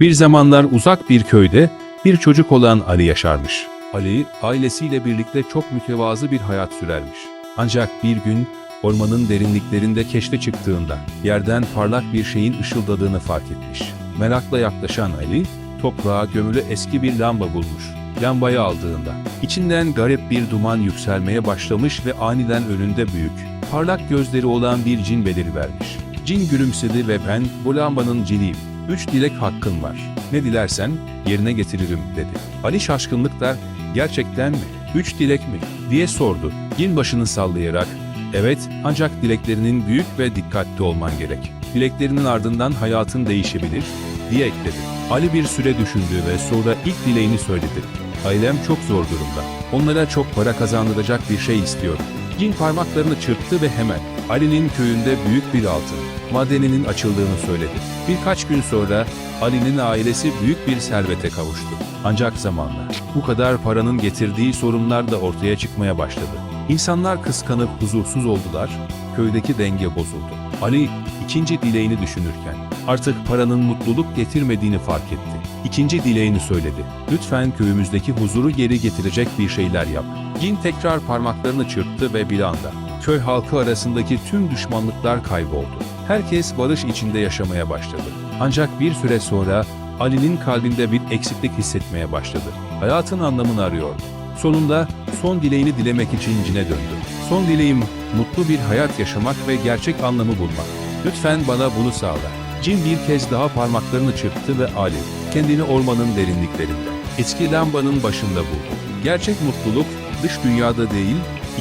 Bir zamanlar uzak bir köyde bir çocuk olan Ali yaşarmış. Ali, ailesiyle birlikte çok mütevazı bir hayat sürermiş. Ancak bir gün ormanın derinliklerinde keşfe çıktığında yerden parlak bir şeyin ışıldadığını fark etmiş. Merakla yaklaşan Ali, toprağa gömülü eski bir lamba bulmuş. Lambayı aldığında içinden garip bir duman yükselmeye başlamış ve aniden önünde büyük, parlak gözleri olan bir cin belirivermiş. Cin gülümsedi ve ben bu lambanın ciniyim. Üç dilek hakkın var. Ne dilersen yerine getiririm dedi. Ali şaşkınlıkla gerçekten mi? Üç dilek mi? diye sordu. Cin başını sallayarak evet ancak dileklerinin büyük ve dikkatli olman gerek. Dileklerinin ardından hayatın değişebilir diye ekledi. Ali bir süre düşündü ve sonra ilk dileğini söyledi. Ailem çok zor durumda. Onlara çok para kazandıracak bir şey istiyorum. Cin parmaklarını çırptı ve hemen Ali'nin köyünde büyük bir altın madeninin açıldığını söyledi. Birkaç gün sonra Ali'nin ailesi büyük bir servete kavuştu. Ancak zamanla bu kadar paranın getirdiği sorunlar da ortaya çıkmaya başladı. İnsanlar kıskanıp huzursuz oldular, köydeki denge bozuldu. Ali ikinci dileğini düşünürken artık paranın mutluluk getirmediğini fark etti. İkinci dileğini söyledi. Lütfen köyümüzdeki huzuru geri getirecek bir şeyler yap. Cin tekrar parmaklarını çırptı ve bir anda köy halkı arasındaki tüm düşmanlıklar kayboldu. Herkes barış içinde yaşamaya başladı. Ancak bir süre sonra Ali'nin kalbinde bir eksiklik hissetmeye başladı. Hayatın anlamını arıyordu. Sonunda son dileğini dilemek için cine döndü. Son dileğim mutlu bir hayat yaşamak ve gerçek anlamı bulmak. Lütfen bana bunu sağla. Cin bir kez daha parmaklarını çırptı ve Ali kendini ormanın derinliklerinde eski lambanın başında buldu. Gerçek mutluluk dış dünyada değil,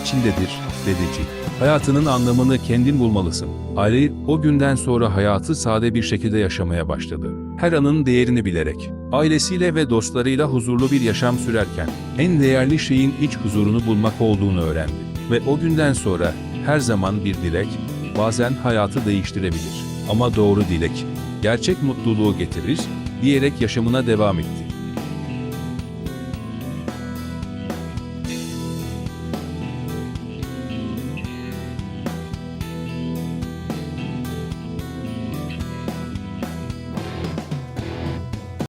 içindedir, dedi Cin. Hayatının anlamını kendin bulmalısın. Ali o günden sonra hayatı sade bir şekilde yaşamaya başladı. Her anın değerini bilerek, ailesiyle ve dostlarıyla huzurlu bir yaşam sürerken en değerli şeyin iç huzurunu bulmak olduğunu öğrendi. Ve o günden sonra her zaman bir dilek bazen hayatı değiştirebilir. Ama doğru dilek gerçek mutluluğu getirir diyerek yaşamına devam etti.